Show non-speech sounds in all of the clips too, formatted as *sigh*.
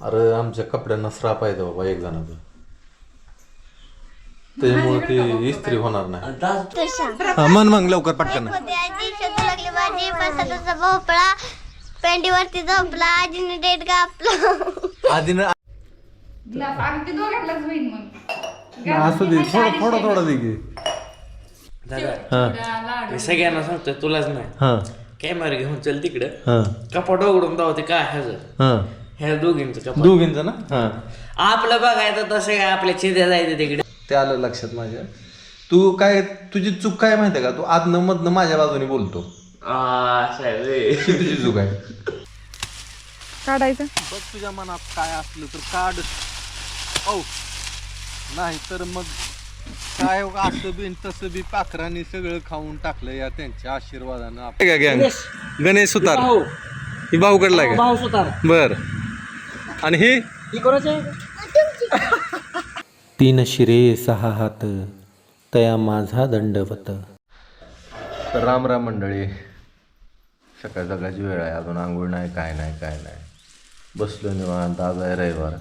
अरे आमच्या कपड्यांना श्राप आहे बाबा एक जणाचं. त्याच्यामुळे ती इस्त्री होणार नाही. हा, मन मग लवकर पटकन. आजी शोधू लागली माझी बसाचा भोपळा पेंडीवरती झोपला आजीने डेट गापला आधी ना ग्लास आणि ते दोघांनाच होईल मग. असू दे थोडं थोडं थोडं दे की. हा. मी सगळ्यांना सांगतोय तुलाच नाही. हा. कॅमेरा घेऊन चल तिकडं. हा. कपाट उघडून दावते काय ह्याचं? हा. ह्या दोघींचं दोघींचं ना? हा. आपलं बघायचं तसं काय आपल्या चिंध्या जायचं तिकडे. ते आलं लक्षात माझ्या. तू काय तुझी चूक काय माहितीये का? तू आतनं मधनं माझ्या बाजूने बोलतो. आहे. ही तुझी चूक आहे. काढायचं. बघ तुझ्या मनात काय असलं तर काढ. औ. नाही तर मग काय असं बी तसं बी पाखरांनी सगळं खाऊन टाकलं या त्यांच्या आशीर्वादानं. गणेश. सुतार. ही भाऊकडला का? भाऊ सुतार. बर. आणि हे? तीन शिरे सहा हात तया माझा दंडवत. तर राम राम मंडळी. सकाळ सकाळची वेळ आहे अजून आंघोळ नाही काय नाही काय नाही. बसलो निवांत आज आहे रविवार.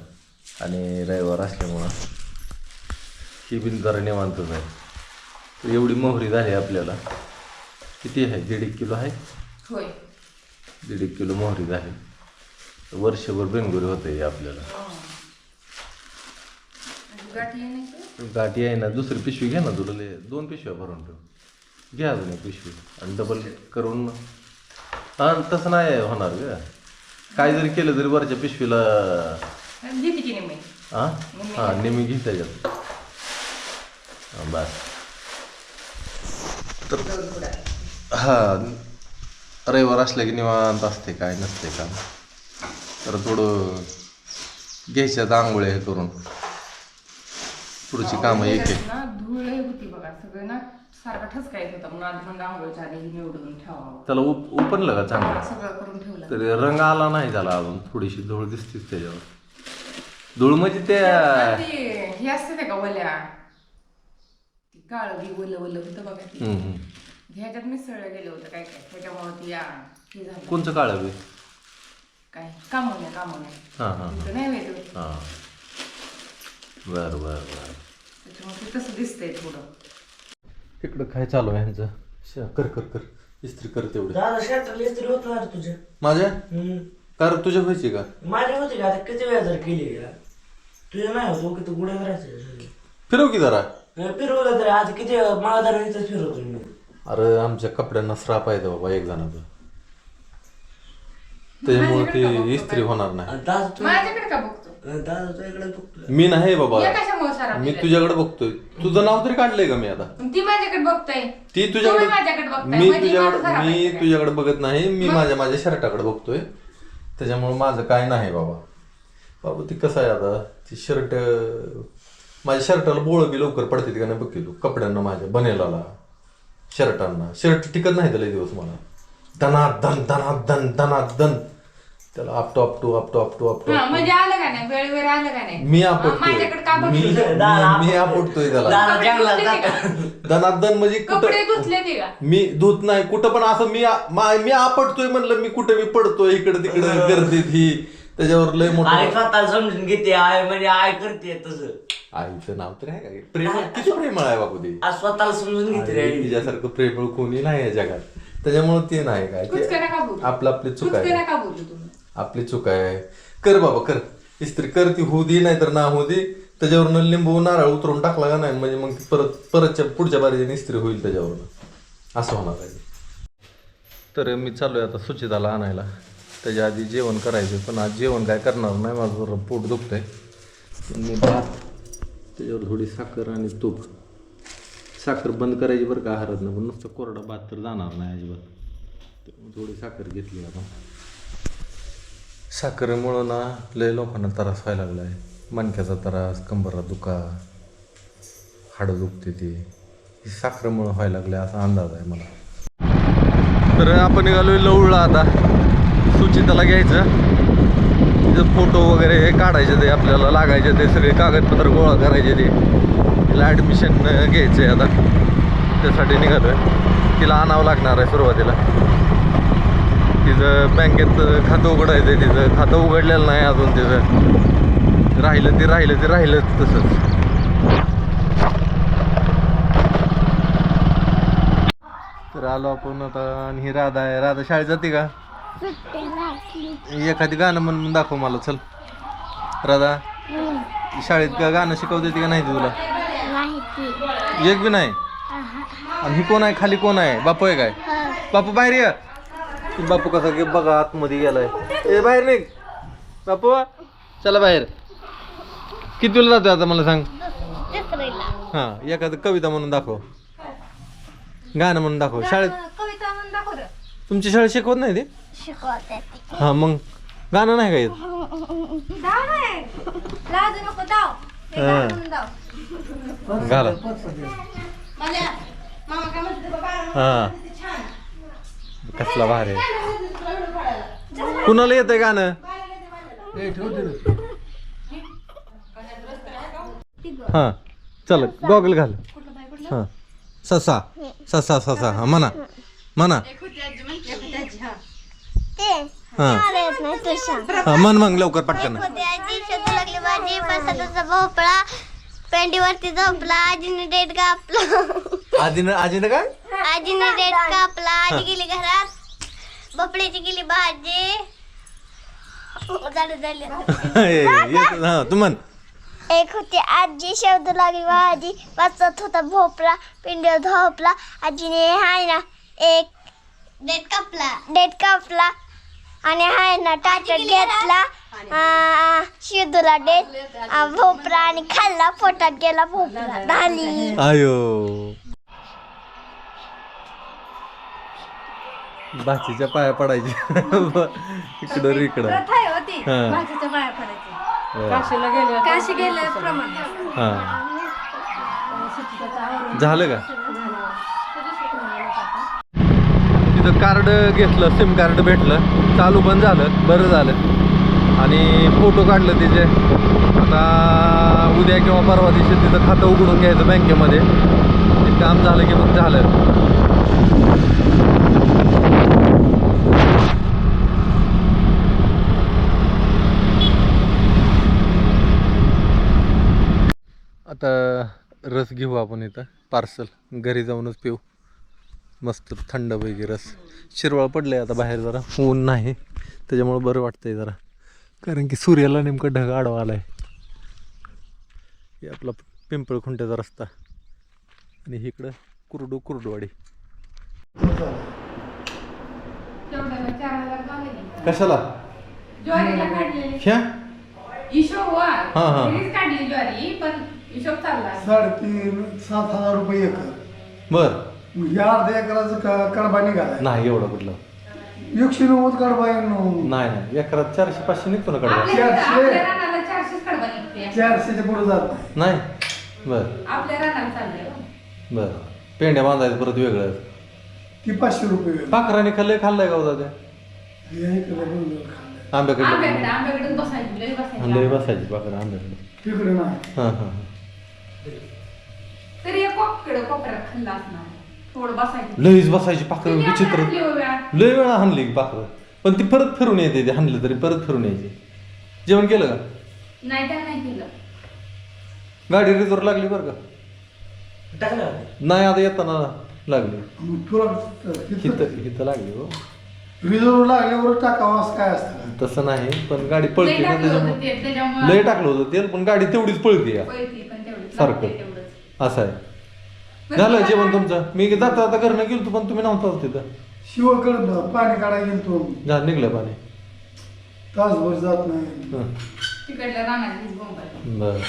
आणि रविवार असल्यामुळं ही बिन जरा निवांतच आहे. तर एवढी मोहरी झाली आपल्याला. किती आहे? दीड एक किलो आहे? होय. दीड एक किलो मोहरी झाली. वर्षभर बेंगुरी होते आपल्याला. गाठी आहे नाही गाठी आहे ना दुसरी पिशवी घे ना तुला लय दोन पिशव्या भरून ठेव. घे अजून एक पिशवी आणि डबल करून हा तसं नाही होणार ग. काय जरी केलं तरी वरच्या पिशवीला घेते की नाही मी हा हा नेहमी घे त्याच्यात हा, बस. तर हा रविवार असलं की निवांत असते काय नसते काम. तर थोडं घ्यायच्यात आंघोळ्या हे करून. पुढची कामं एक एक. ना धूळ होती बघा सगळं ना सारखा ठसका येत होता म्हणून आज म्हणलं आंघोळच्या आधी ही निवडून ठेवावं. त्याला उप उपनलं का चांगलं? सगळं करून ठेवलं. तरी रंग आला नाही त्याला अजून थोडीशी धूळ दिसतीच त्याच्यावर. धूळ म्हणजे त्या ते हे असते का वल्या ती काळ बी होतं बघा ती. हम्म, हम्म. ह्याच्यात मिसळलं गेलं होतं काय काय त्याच्यामुळे ती आ, हे झालं. कोणचं काळं बी? काय? कामवण्या कामवण्या हां हां तिथं नाही माहिती हां. बरं बरं बरं. त्याच्यामुळे ते तसं दिसतंय थोडं. इकडं काय चालू आहे ह्यांचं श- कर कर कर. इस्त्री कर तेवढी. दादा शर्टला इस्त्री होत रे तुझ्या माझ्या? हम्म. कर तुझ्या व्हायची का? माझी होती का? आता किती वेळा जर केली का तुझ्या नाही होत किती गुढे राहायचं फिरव की जरा. फिरवलं तरी आज किती माळदार इथं फिरवतो मी. अरे आमच्या कपड्यांना श्राप आहे बाबा एक जणाचं. त्याच्यामुळे ती इस्त्री होणार नाही. आणि दादा तू माझ्याकडे का बघतो? दादा तुझ्याकडे बघतो मी नाही बाबा. या कशामुळे सारा मी तुझ्याकडे बघतोय. तुझं नाव तरी काढलंय का मी आता? ती माझ्याकडे बघताय. ती तुम्ही माझ्याकडे तुझ्याकडे बघताय. मी म्हणजे तुझ्याकडे मी? तुझ्याकडे बघत नाही. मी माझ्या माझ्या शर्टाकडे बघतोय. त्याच्यामुळे माझं काय नाही बाबा. बाबा ती कसं आहे आता? ती शर्ट माझ्या शर्टाला बोळ बी लवकर पडते का नाही बघ की तू? कपड्यांना माझ्या बनेलाला. शर्टांना. शर्ट टिकत नाही त्याला दिवस मला. दनात दन दनात दन दनात दन त्याला आपटो आपटो आपटो आपटो आपटो हा, म्हणजे आलं का नाही? वेळ वेळ आलं का नाही? मी आपटतोय. माझ्याकडे का मी बघतो मी- आपटतोय त्याला. दादा जंगलात जाता. दनात दन म्हणजे कपडे कुठं धुतले ते का? मी धुत नाही. कुठं पण असं मी आ- मा- मी आपटतोय म्हणलं मी कुठं मी पडतोय इकडं तिकडं *laughs* गर्दीत ही. त्याच्यावर लय आई मोठं स्वतः समजून घेते. आई म्हणजे आई करते तसं. आईचं नाव तर आहे का? प्रेमळ किती प्रेमळ आहे बाबू ते? आज स्वतःला समजून घेते रे आई. तिच्यासारखं प्रेमळ कोणी नाही या जगात. त्याच्यामुळे ते नाही काय. कुचकं नका बोलू. ते आपलं आपली चूक कुचकं आहे. नका बोलू तुम्ही. आपली चूक आहे. कर बाबा कर. इस्त्री कर ती होऊ दे नाही तर ना होऊ दे. त्याच्यावरनं लिंबू नारळ उतरून टाकला का नाही म्हणजे मग ती परत परतच्या पुढच्या बारीची इस्त्री होईल त्याच्यावरनं. असं होणार आहे. तर मी चालू आहे आता सुचिताला आणायला. त्याच्या आधी जेवण करायचं पण आज जेवण काय करणार नाही माझं जरा पोट दुखतंय. मी भात त्याच्यावर थोडी साखर आणि तूप. साखर बंद करायची बरं का आहारात पण नुसतं कोरडा भात तर जाणार नाही अजिबात. थोडी साखर घेतली आपण. साखरेमुळं ना लय लोकांना त्रास व्हायला लागला आहे मणक्याचा त्रास कंबरात दुखा हाडं दुखते ती. ही साखरेमुळं व्हायला लागले असा अंदाज आहे मला. तर आपण निघालोय लवळला आता. सुचिताला घ्यायचं. तिथं फोटो वगैरे काढायचे ते आपल्याला लागायचे ते सगळे कागदपत्र गोळा करायचे ते. तिला ॲडमिशन घ्यायचं आहे आता. त्यासाठी निघालोय. तिला आणावं लागणार आहे सुरुवातीला. तिचं बँकेत खातं उघडायचं आहे तिचं. खातं उघडलेलं नाही अजून तिचं. राहिलं ते राहिलं ते राहिलंच तसंच. तर आलो आपण आता आणि ही राधा आहे. राधा शाळेत जाते का? एखादी गाणं म्हणून दाखव मला चल. राधा शाळेत का गाणं शिकवते का नाही तुला? एक बी नाही? आणि ही कोण आहे? खाली कोण आहे? बापू आहे काय? बापू बाहेर ये. बापू कसा गे बघा आतमध्ये गेलाय. ए बाहेर निघ. बापू चला बाहेर. किती तुला जातोय आता मला सांग? हा एखादं कविता म्हणून दाखव. गाणं म्हणून दाखव. शाळेत कविता म्हणून दाखव रे. तुमची शाळेत शिकवत नाही ते? शिकवते हा मग गाणं नाही का येत? घाला. हा. कसला भारी आहे. कुणाला येतंय गाणं? हा. चल गॉगल घाल. हा. ससा ससा ससा. हा म्हणा. म्हणा. ते हा. येत हा म्हण मग लवकर पटकन. भोपळा पेंडीवरती झोपला आजीने डेट कापला. आजीनं आजीनं काय? आजीने डेट कापला. आजी गेली घरात. भोपळ्याची गेली भाजी. झालं झालं. *laughs* येत- हा तू म्हण. एक होती आजी शोधू लागली भाजी. वाचत होता भोपळा पिंडीवर झोपला. आजीने हाय ना एक डेट कापला. डेट कापला. आणि हाय ना टाटत घेतला. आ, शिदूला डेट. आ, भोपळा आणि खाल्ला पोटात गेला भोपळा. झाली आयो. बाचीच्या पाया पडायची इकडं रे इकडं. होती हा. भाजीच्या बाया पडायची. काशी गेल्याप्रमाणे हा. झालं का? तिथं कार्ड घेतलं सिम कार्ड भेटलं. चालू पण झालं बरं झालं. आणि फोटो काढलं तिचे. आता उद्या किंवा परवा दिवशी तिथं खातं उघडून घ्यायचं बँकेमध्ये. ते काम झालं की मग झालं. आता रस घेऊ आपण इथं पार्सल. घरी जाऊनच पिऊ. मस्त थंड पैकी रस. शिरवाळ पडलंय आता बाहेर जरा. ऊन नाही. त्याच्यामुळं बरं वाटतंय जरा. कारण की सूर्याला नेमकं ढग आडवा आलाय. हे आपला पिंपळखुंट्याचा रस्ता. आणि इकडं कुरडू कुरडवाडी. कशाला? ह्या? हा, हा. काढली ज्वारी पण हिशोब चालला. साडेतीन सात हजार रुपये एकर. बर. या अर्ध्या एकराचं क- कडबा निघाला नाही एवढं कुठलं? एकशे नव्वद कडबा आहे नऊ. नाही नाही एकरात चारशे पाचशे निघतो ना कडवा. आपल्या चारशे. आपल्या रानाला चारशेच कडबा निघते. चारशेच्या पुढे जात नाही. नाही? बर. आपल्या रानाला चाललंय बर. पेंड्या बांधायचं परत वेगळं. ती पाचशे रुपये पाखराने खाल्लंय खाल्लंय का होता हे इकडे खाल्लं. आंब्याकडे आंब्याकडे आंब्याकडेच बसायची लय बसायची लय बसायची पाखरं आंब्याकडे. तिकडे नाही. हां हां हां. तरी एक कोपऱ्यात खाल्ला असणार. थोडं बसायचं. लईच बसायची पाखरं किती विचित्र? लय वेळा हाणली पाखरं पण ती परत फिरून येते ते हाणलं तरी परत फिरून यायची. जेवण केलं का? नाही त्या नाही केलं. गाडी रिझोर लागली बरं का? टाकलं. नाही आता येताना लागली. तुला हिथं लागली हो. रिझर्व लागल्यावर टाकावं असं काय असतं? का? तसं नाही पण गाडी पळते लय ना टाकलं होतं त्याच्यामुळे ते, त्याच्यामुळे. लय टाकलं होतं तेल पण गाडी तेवढीच पळते या. पळती पण तेवढंच, सारखं. लागते तेवढंच. असं आहे. झालं जेवण तुमचं? मी जाता जाता घरनं गेलो पण तुम्ही नव्हता तिथं. शिवकडं पाणी काढायला गेलतो जा निघलं पाणी. तासभर जात नाही. हं. तिकडल्या रानात वीज बोंबायला. बरं.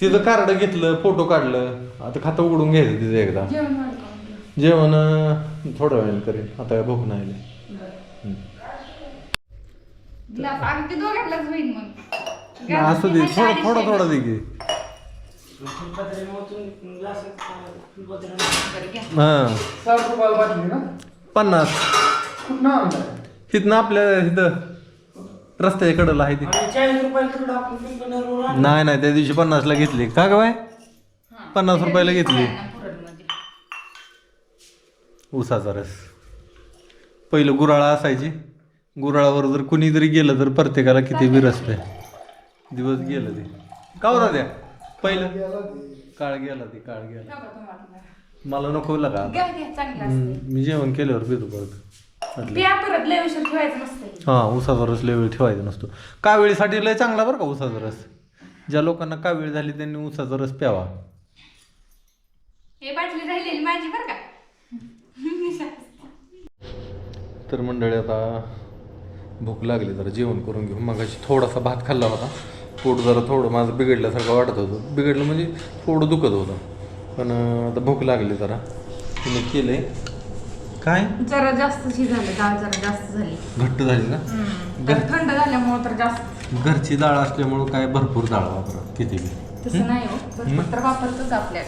तिथं कार्ड घेतलं फोटो काढलं आता खातं उघडून घ्यायचं तिचं एकदा. जेवण अं, थोड्या वेळाने करेन आता काय भूक नाही आली. हं. ग्लास अगदी दोघांनाच होईल मग. असं दे थोडा थोडा थोडा दे की. हां. साठ रुपयाला बाटली ना पन्नास. कुठं आणलाय तिथनं आपल्या इथं रस्त्याच्या कडेला आहे ते. चाळीस रुपयाला आपण नाही नाही त्या दिवशी पन्नासला घेतली. का ग बाय पन्नास रुपयाला घेतली. ऊसाचा रस पहिलं गुराळा असायची. गुराळावर जर कुणी जरी गेलं तर प्रत्येकाला किती बी असते दिवस गेलं ते. का होता द्या. पहिलं? काळ गेला ते. काळ गेला मला नको लागा. घ्या घ्या चांगलं हम्म, मी जेवण केल्यावर पितो परत. म्हटलं. प्या परत लय उशीर ठेवायचं नसतं हा उसाचा रस लय वेळ ठेवायचा नसतो. कावेळीसाठी लय चांगला बरं का उसाचा रस. ज्या लोकांना कावेळ झाली त्यांनी उसाचा रस प्यावा. हे बाटली राहिलेली माझी बरं का? तर मंडळी आता भूक लागली जरा जेवण करून घेऊ. मगाशी थोडासा भात खाल्ला होता. पोट जरा थोडं माझं बिघडल्यासारखं वाटत होतं. बिघडलं म्हणजे थोडं दुखत होतं. पण आता भूक लागली जरा. तिने केले काय? जरा जास्त शिजायला डाळ जरा जास्त झाली. घट्ट झाली ना तर थंड झाल्यामुळे तर जास्त. घरची डाळ असल्यामुळं काय भरपूर डाळ वापरा किती बी. तसं नाही हो तर वापरतोच आपल्यात.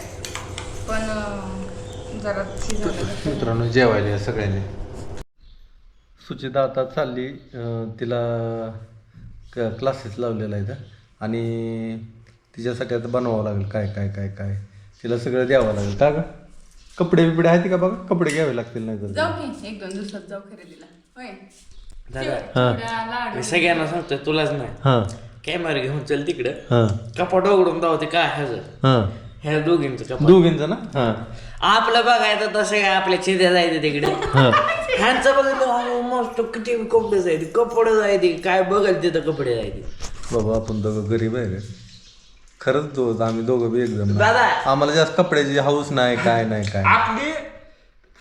पण अं, जरा शिजायला मित्रांनो जेवायला या सगळ्यांनी. सुचिता आता चालली अं, तिला क क्लासेस लावलेला आहे इथं. आणि तिच्यासाठी आता बनवावं लागेल. काय काय काय काय? तिला सगळं द्यावं लागेल. का ग? कपडे बिपडे आहेत का बघा? कपडे घ्यावे लागतील नाही तर जाऊ की एक दोन दिवसात जाऊ खरेदीला. होय? दादा हां. चिवडा, लाडू. मी सगळ्यांना सांगतोय तुलाच नाही. हां. कॅमेरा घेऊन चल तिकडं. हां. कपाट उघडून दावते काय ह्याचं. हां. ह्या दोघींचं कपाट. दोघींचं ना? हां. आपलं बघायचं तसं काय आपल्या चिंध्या जायचं तिकडे. हां. ह्यांचं बघितलं अहो, मस्त किती कपडे जायचे कपडे जायचे काय बघाल तिथं कपडे जायचे. बाबा आपण दोघं गरीब आहे रे. खरंच दो आम्ही दोघं बी एकदम. दादा. आम्हाला जास्त कपड्याची हाऊस नाही काय नाही काय आपली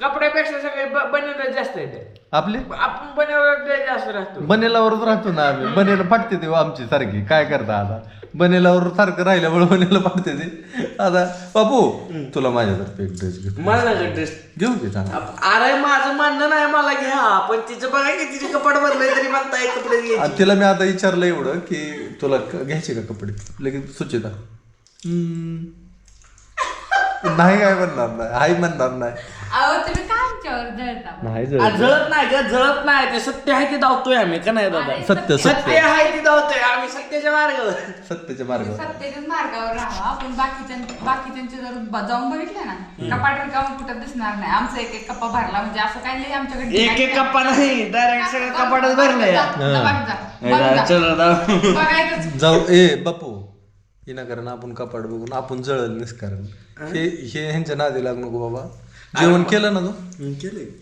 कपड्यापेक्षा सगळे बनवलं जास्त येते आपली? आपण बनवलं जास्त राहतो. बनेलावरच राहतो ना आम्ही. बनेला फाटते ते हो आमची सारखी. काय करता आता? बनेलावर सारखं राहिल्यामुळे बनेला फाटते ते. आता बापू तुला माझ्यातर्फे एक ड्रेस मला ड्रेस घेऊ की चांगला. अरे माझं म्हणणं नाही मला घ्या पण तिचं बघा की तिचे कपाट भरलंय तरी म्हणताय कपडे घे आणि तिला मी आता विचारलं एवढं की तुला घ्यायचे का कपडे? लगेच सुचिता. नाही काय म्हणणार नाही. हाय म्हणणार नाही. जळता नाही आ, जळत. जळत नाही ग जळत नाही. ते सत्य आहे ते धावतोय आम्ही का नाही दादा? सत्य सत्य. सत्य आहे ते धावतोय? आम्ही सत्याच्या मार्गावर. सत्याच्या मार्गावर. सत्तेच्याच मार्गावर राहावा आपण बाकीच्या बाकीच्यांचे जर ब- जाऊन बघितलं ना कपाट रिकामं कुठं दिसणार नाही? आमचा एक एक कप्पा भरला म्हणजे असं काही नाही आमच्याकडे एक एक कप्पा नाही डायरेक्ट सगळं कपाटच भरलंय. जा, जा, बघ जा, बघ. जा. चल बघायचंच. जाऊ ए बापू विनाकारण आपण कपाट बघून आपण जळल निष्कारण हे हे ह्यांच्या नादी लागू नको बाबा. जेवण केलं ना तू?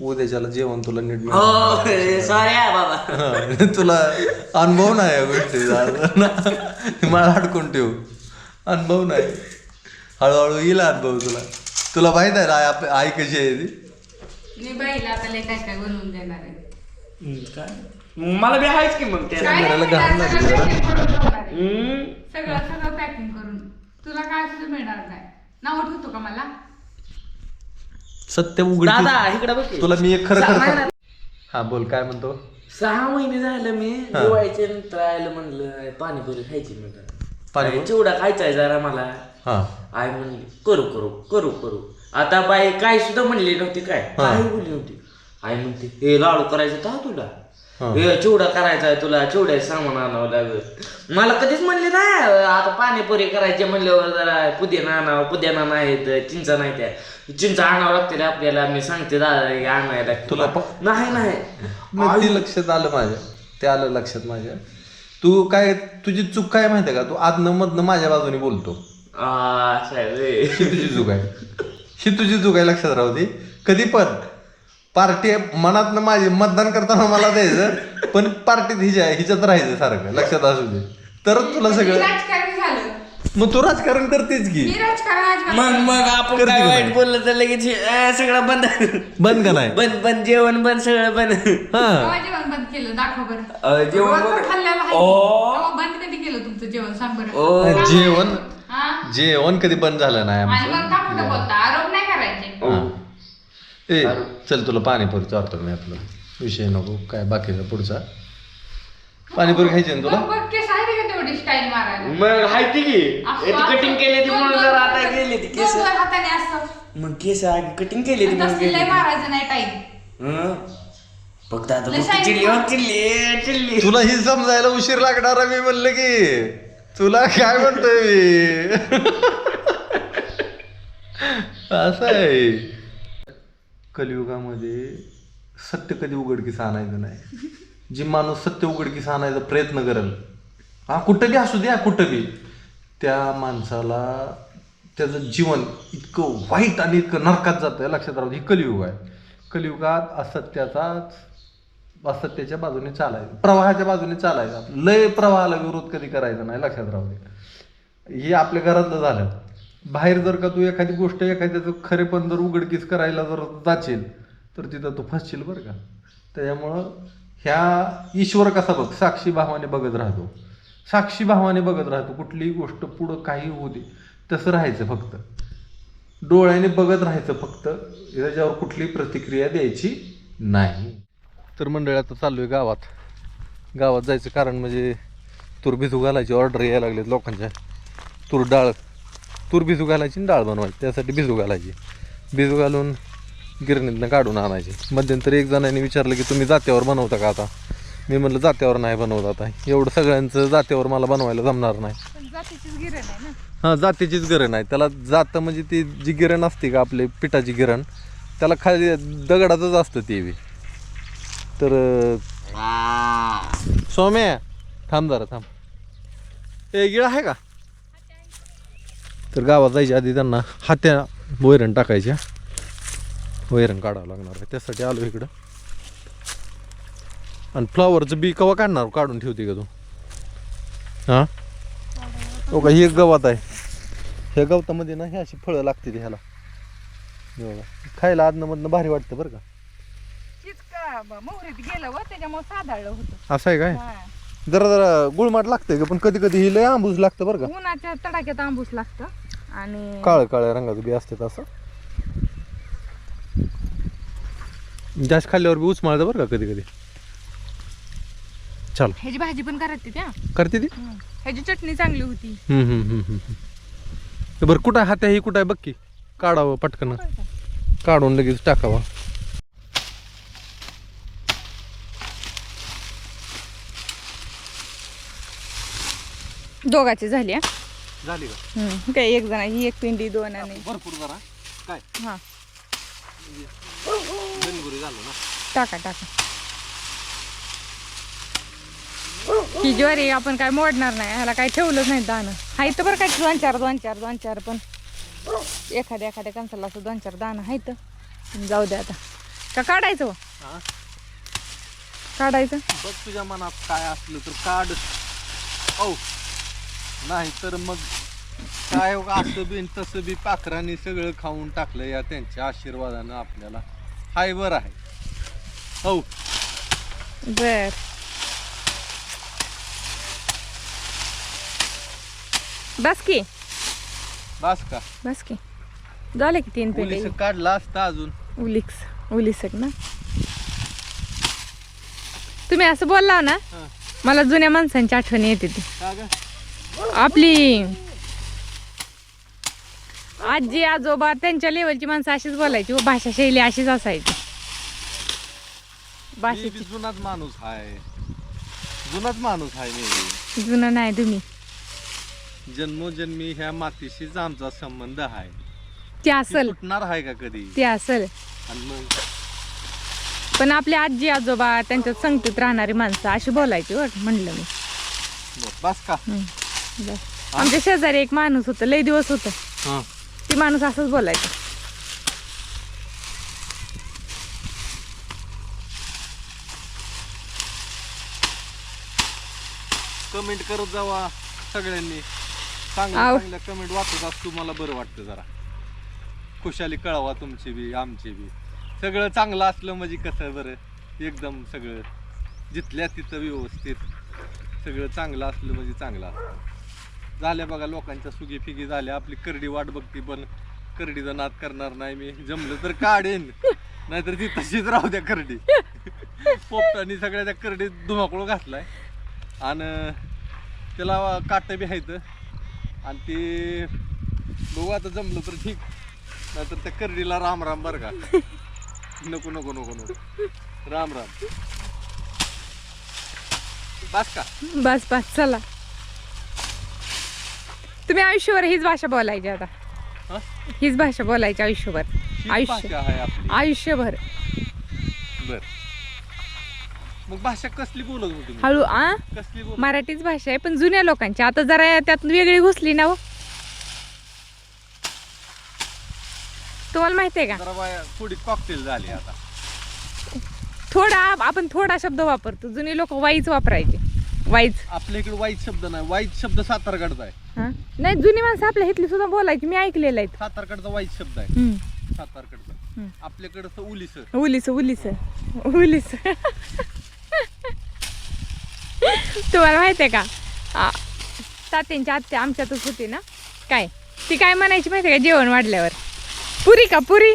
उद्याच्याला जेवण तुला नीट मिळेल. हो सॉरी बाबा. हा, तुला अनुभव नाही या गोष्टी. मला अडकून ठेव. अनुभव नाही. हळूहळू येईल अनुभव तुला. तुला माहीत आहे ना आई आप- आई कशी आहे ती? मी बाईला आता लय काय काय बनवून देणार आहे. मला बी आहेच की मग त्या काय नाही घराला घाण मिळणार, लागली सगळं packing करून ठेवणार आहे. हम्म. सगळं सगळं पॅकिंग करून. तुला काय सुद्धा मिळणार नाही. नाव ठेवतो का मला? सत्य उघड इकडे बघ की. तुला मी एक खरं सहा खरं महिन्यात- हा बोल काय म्हणतो? सहा महिने झालं मी. दिवाळीच्या नंतर आयला म्हणलं पाणीपुरी खायची म्हणलं. पाणीपुरी? चिवडा खायचा आहे जरा मला. हा. आई म्हणली करू करू करू करू. आता बाई काय सुद्धा म्हणली नव्हती काय. काही बोलली नव्हती. आई म्हणते हे लाडू करायचं का तुला? चिवडा करायचा आहे तुला चिवड्या सामान आणावं लागत मला कधीच म्हणले नाही आता पाणीपुरी करायची म्हणल्यावर जरा पुदिना आणावं पुदिना नाहीत चिंचा नाही त्या चिंचा आणावं लागते रे आपल्याला मी सांगते दादा हे आणायला. तुला प- नाही नाही. मग ती लक्षात आलं माझ्या ते आलं लक्षात माझ्या. तू काय तुझी चूक काय माहितीये का? तू आदनं मधनं माझ्या बाजूने बोलतो. आ. ही तुझी चूक आहे. ही तुझी चूक आहे लक्षात राहू दे. कधी पण पार्टी मनातनं माझी मतदान करताना मला द्यायचं पण पार्टीत हिच्या हिच्यात राहायचं सारखं लक्षात असू दे. तरच तुला सगळं राजकारणी झालं. मग तू राजकारण करतेच की? मी राजकारण अजिबात मग मग आपण करते काय का वाईट नाही? बोललं तर लगेच अं, सगळं बंद. बंद का नाही? बंद बंद जेवण बंद सगळं बंद. हा. जेवण बंद केलं? दाखव बरं. अं, जेवण रोज तर बंद खाल्लेलं आहे ओ. तेव्हा बंद कधी केलं तुमचं जेवण? सांग बरं. ओ. जेवण हा? जेवण कधी बंद झालं नाही आणि मग का खोटं आमचं बोलता. आरोप नाही करायचे. हा. ए चल तुला पाणीपुरी चारतो मी आपलं? विषय नको काय बाकीचा पुढचा? पाणीपुरी खायची ना तुला? मग बघ केस आहे का तेवढी स्टाईल मारायला? मग हायती की. ती कटिंग केली ती म्हणून जर आता गेली ती केस. हाताने मग केस कटिंग केली ती म्हणून तसलं गेली लय मारायचं नाही टाईम हं? लय. हो, चिल्ली चिल्ली. तुला ही समजायला उशीर लागणार आहे मी म्हणलं की. तुला काय म्हणतोय मी? *laughs* असं आहे. कलियुगामध्ये सत्य कधी उघडकीस आणायचं नाही. जी माणूस सत्य उघडकीस आणायचा प्रयत्न करेल हा कुठं बी असू द्या कुठं बी त्या माणसाला त्याचं जीवन इतकं वाईट आणि इतकं नरकात जातं लक्षात राहू हे ही कलियुग आहे. कलियुगात असत्याचाच असत्याच्या बाजूने चालायचं प्रवाहाच्या बाजूने चालायचं. लय प्रवाहाला विरोध कधी करायचा नाही लक्षात राहू दे. हे आपल्या घरातलं झालं. बाहेर जर का तू एखादी गोष्ट एखाद्याचं खरेपण जर उघडकीस करायला जर जाशील तर तिथं तू फसशील बरं का. त्याच्यामुळं ह्या ईश्वर कसा बघ साक्षी भावाने बघत राहतो. साक्षी भावाने बघत राहतो कुठलीही गोष्ट पुढं काही होऊ दे. तसं राहायचं फक्त. डोळ्याने बघत राहायचं फक्त. त्याच्यावर कुठलीही प्रतिक्रिया द्यायची नाही. तर मंडळी आता चाललो आहे गावात. गावात जायचं कारण म्हणजे तूर भिजू घालायची ऑर्डर यायला लागलेत लोकांच्या. तूर डाळ तूर भिजू घालायची आणि डाळ बनवायची. त्यासाठी भिजू घालायची. भिजू घालून गिरणीतनं काढून आणायची. मध्यंतरी एक जणांनी विचारलं की तुम्ही जात्यावर बनवता का आता? मी म्हणलं जात्यावर नाही बनवत आता. एवढं सगळ्यांचं जात्यावर मला बनवायला जमणार नाही. हां जातीचीच गिरण आहे. त्याला जातं म्हणजे ती जी गिरण असते का आपली पिठाची गिरण त्याला खाली दगडाचंच असतं ते बी. तर सौम्या थांब जरा थांब. ए गिळ आहे का? तर गावात जायच्या आधी त्यांना हात्या वैरण टाकायच्या. वैरण काढावं लागणार आहे. त्यासाठी आलो इकडं. आणि फ्लॉवरचं बी कवा काढणार? काढून ठेवते का तू? हां? हो का? ही एक गवत आहे. ह्या गवतामध्ये ना हे अशी फळं लागते ह्याला. खायला आदनं मधनं भारी वाटतं बरं का. तीच का ब- मोहरीत गेलं व त्याच्यामुळे साधाळलं होतं. असं आहे काय. जरा जरा गुळमाट लागतंय का? पण कधी कधी ही लय आंबूस लागतं बरं का? उन्हाच्या तडाख्यात आंबूस लागतं. आणि काळ काळ्या रंगाचं बी असते तसं. जास्त खाल्ल्यावर बी उचमाळतं बरं का कधी कधी? चल. ह्याची भाजी पण करायची त्या. करते ती? ह्याची चटणी चांगली होती. हम्म, हम्म, हम्म, हम्म, हम्म. तर बरं कुठं आहे हात्या ही कुठं आहे? बघ की. काढावं पटकन. काढून लगेच टाकावा. दोघाची झाली हा. झाली का? हम्म. काय एक जण ही एक पिंडी दोन आणि भरपूर जरा. काय? हा. झालं ना. टाका टाका. ही ज्वारी आपण काय मोडणार नाही ह्याला काय ठेवलंच नाही दाणं. हाय तर बरं काय दोन चार दोन चार दोन चार पण एखाद्या एखाद्या कणसाला असं दोन चार दाणं हाय तर. जाऊ दे आता. का काढायचं हो? हा? काढायचं? बघ तुझ्या मनात काय असलं तर काढ. औ. नाही तर मग काय हो, असं बी न तसं बी पाखरांनी सगळं खाऊन टाकलं या त्यांच्या आशीर्वादानं आपल्याला. हाय बरं आहे. हो. बर. बस की. बस का? बस की. झाले की तीन पोलीस काढला असता अजून. उलिक्स उलिसक ना. तुम्ही असं बोलला ना हं. मला जुन्या माणसांची आठवण येते ती. का ग? आपली. आजी आजोबा त्यांच्या लेवलची माणसं अशीच बोलायची व भाषा शैली अशीच असायची. भाषेची. जुनाच माणूस आहे जुनाच माणूस आहे मी जुनं नाही तुम्ही. जन्मोजन्मी ह्या मातीशीच आमचा संबंध आहे ते ती असल सुटणार आहे का कधी? ते असल. आणि मग? पण आपली आजी आजोबा त्यांच्यात संगतीत राहणारी माणसं अशी बोलायची बघ म्हणलं मी. बस का? हं. आमच्या शेजारी एक माणूस होतं लय दिवस होतं. हां. ती माणूस असंच बोलायचं. कमेंट करत जावा सगळ्यांनी. आव. चांगल्या कमेंट वाचत असतो मला बरं वाटतं जरा. खुशाली कळवा तुमची बी आमची बी. सगळं चांगलं असलं म्हणजे कसं बरं? एकदम सगळं. जिथल्या तिथं व्यवस्थित. सगळं चांगलं असलं म्हणजे चांगलं असतं. झाल्या बघा लोकांच्या सुगी फिगी झाल्या. आपली करडी वाट बघती पण करडीचा नाद करणार नाही मी. जमलं तर काढेन. नाहीतर ती तशीच राहू द्या करडी. पोपटानी सगळ्या त्या करडीत धुमाकूळ घातलाय. आणि त्याला काट बी आहेत. आणि ते बघू आता जमलं तर ठीक. नाहीतर त्या करडीला राम राम बरं का. नको नको नको नको. राम राम. बस का? बस बस चला. तुम्ही आयुष्यभर हीच भाषा बोलायची आता. हं? हीच भाषा बोलायची आयुष्यभर. हीच आयुष्य भाषा आहे आपली. आयुष्यभर. बर. मग भाषा कसली बोलत होती तुम्ही? हळू आ? कसली बोल मराठीच भाषा आहे पण जुन्या लोकांची. आता जरा त्यात वेगळी घुसली ना हो. तुम्हाला माहिती आहे का? जरा बाया थोडी कॉकटेल झाली आता. थोडा आपण थोडा शब्द वापरतो. जुने लोक वाईच वापरायचे. वाईच आपल्या इकडे वाईट शब्द नाही. वाईट शब्द सातारकडचा आहे. हा? नाही जुनी माणसं आपल्या इथली सुद्धा बोलायची. मी ऐकलेलं आहे सातारकडचा वाईट शब्द आहे. हम्म. सातारकडचा. आपल्याकडचं उलीस. उलीस उलीस. उलीस. तुम्हाला माहिती आहे का? आ, तात्यांची आत्या आमच्यातच होती ना? काय? ती काय म्हणायची माहिती आहे का? जेवण वाढल्यावर. पुरी का? पुरी?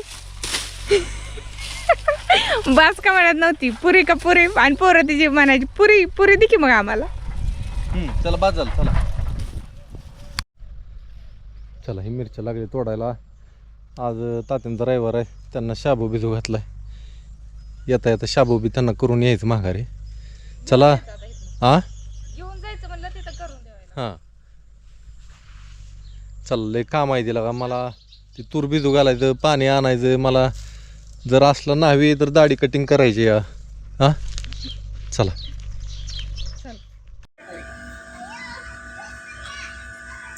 बास का म्हणत नव्हती. पुरी का पुरी? आणि पोरं तिची म्हणायची पुरी पुरी दे की मग आम्हाला. चला बाद झालं चला. चला ही मिरच्या लागली तोडायला. आज तात्यांचा रविवार आहे त्यांना शाबू बिजू घातलाय. येता येता शाबू बी त्यांना करून यायचं माघारी. चला हा घेऊन जायचं म्हणलं तिथं करून द्यायला हां. चल लय काम आहे तिला. का मला ती तूर बिजू घालायचं पाणी आणायचं मला जर असलं नाही तर दाढी कटिंग करायची या. हां? चला.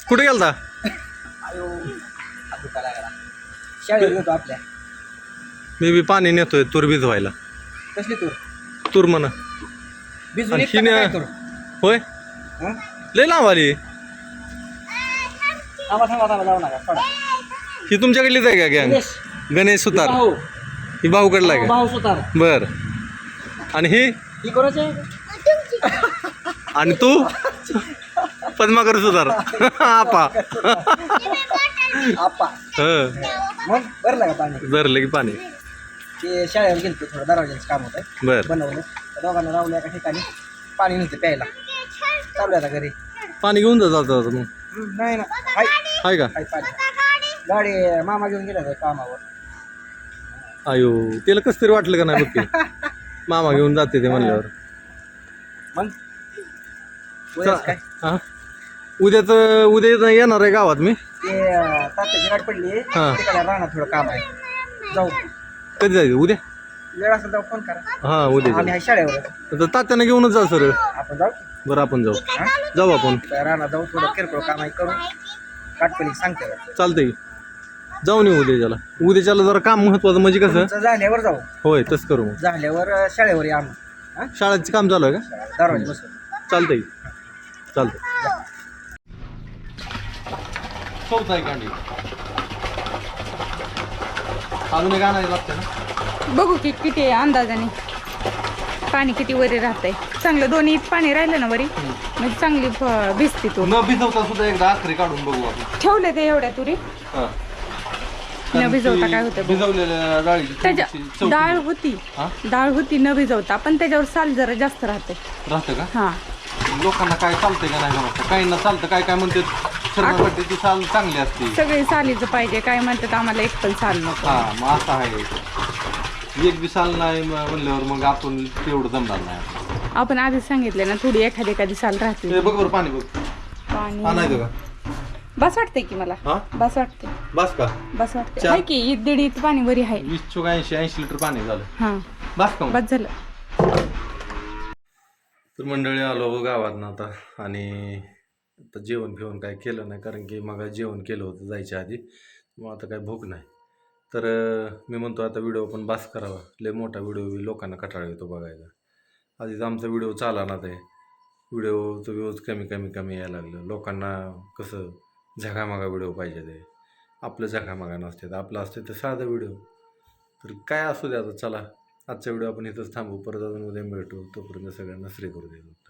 कुठे गेलता? मी बी पाणी नेतोय तूर भिजवायला. कसली तूर? तूर म्हणा. आणि हिने- काय होय? हं? लय लांब आली. थांबा थांबा थांबा जाऊ नका ही तुमच्याकडलीच आहे का गँग गणेश. गणेश सुतार. भाऊ. ही भाऊकडला आहे भाऊ सुतार. का बर. आणि ही? ही कोणाची? आणि तू? पद्माकर सुतार. आपा. आप्पा हं. मग भरलं का पाणी? भरलं की पाणी. ते शाळेवर गेलतो थोडं दरवाजाचं काम होतं. बर. बनवलं. दोघांना रावलं एका ठिकाणी. पाणी नव्हतं प्यायला. चालू आता घरी. पाणी घेऊन जा जाता मग. हं, नाही ना. हाय. का? हाय पाणी. गाडी मामा घेऊन गेला कामावर. अयो तिला कस तरी वाटलं का नाही बघ. *laughs* मामा घेऊन जाते ते म्हणल्यावर. मग? उद्याच काय? हा? उद्याच उद्या येणार आहे गावात मी. ते अं, तात्याची गाडी पडली. हा. तिकडे राहणार थोडं काम आहे. जाऊ. कधी जायचं? उद्या? वेळ असेल तेव्हा फोन करा. हा उद्या आम्ही आहे शाळेवर. जाऊ. तर तात्यानं घेऊनच जा सर आपण जाऊ? बरं आपण जाऊ. जाऊ आपण. राहणार जाऊ. थोडं किरकोळ काम आहे करून काटपणी सांगते. चालतंय. जाऊन येऊ उद्याच्याला उद्याच्याला जरा काम महत्वाचं म्हणजे कसं? तुमचं झाल्यावर जाऊ. होय तसं करू मग. झाल्यावर अं, शाळेवर या आम्ही हा? शाळेचं काम चालू आहे का? दरवाजा बसून चालतंय. चालतंय. चौथा आहे कांडी अजून एक आणायला लागतं ना? बघू की किती अंदाजाने. पाणी किती वरी राहतंय. चांगलं दोन्ही पाणी राहिलं ना वरी? म्हणजे चांगली भ- भिजते तू. न भिजवता सुद्धा एकदा आखरी काढून बघू आपण. ठेवले ते एवढ्या तुरी? हा. न कारण भिजवता ती काय होतं बघ. भिजवलेल्या डाळीची त्याच्या थोडीशी चव डाळ होती. हा? डाळ होती न भिजवता. पण त्याच्यावर साल जरा जास्त राहते. राहतं का? हा. लोकांना काय चालतंय का नाही का काहींना चालतं काय काय म्हणते चांगली असते. सगळी सालीचं पाहिजे. काय म्हणतात आम्हाला एक पण साल नको. हा मग असं आहे. एक बी साल नाही म- म्हणल्यावर मग आपण तेवढं जमणार नाही. आपण आधीच सांगितले ना थोडी एखादी एखादी साल राहते. बघ बरं पाणी बघ. पाणी. आणायचं का? बस वाटते की मला. हा? बस वाटते बस का? बस वाटते चार- आहे की इ- दीड इत पाणी वरी आहे. वीस चोक ऐंशी ऐंशी लिटर पाणी झालं. हा. बस का मग? बस झालं. तर मंडळी आलो गावात ना आता. आणि आता जेवण फिवण काय केलं नाही कारण की मग जेवण केलं होतं जायच्या आधी. मग आता काय भूक नाही. तर अं, मी म्हणतो आता व्हिडिओ पण बास करावा. लय मोठा व्हिडिओ लोकांना कटाळा येतो बघायला. आधीच आमचा व्हिडिओ चाला ना ते व्हिडिओचं व्ह्यूज कमी कमी कमी यायला लागलं. लोकांना कसं झगामागा व्हिडिओ पाहिजे ते. आपलं झगामागा नसते तर आपलं असते तर साधं व्हिडिओ. तर काय असू दे आता चला. आजचा व्हिडिओ आपण इथंच थांबू. परत अजून उद्या भेटू. तोपर्यंत सगळ्यांना श्री करू देतो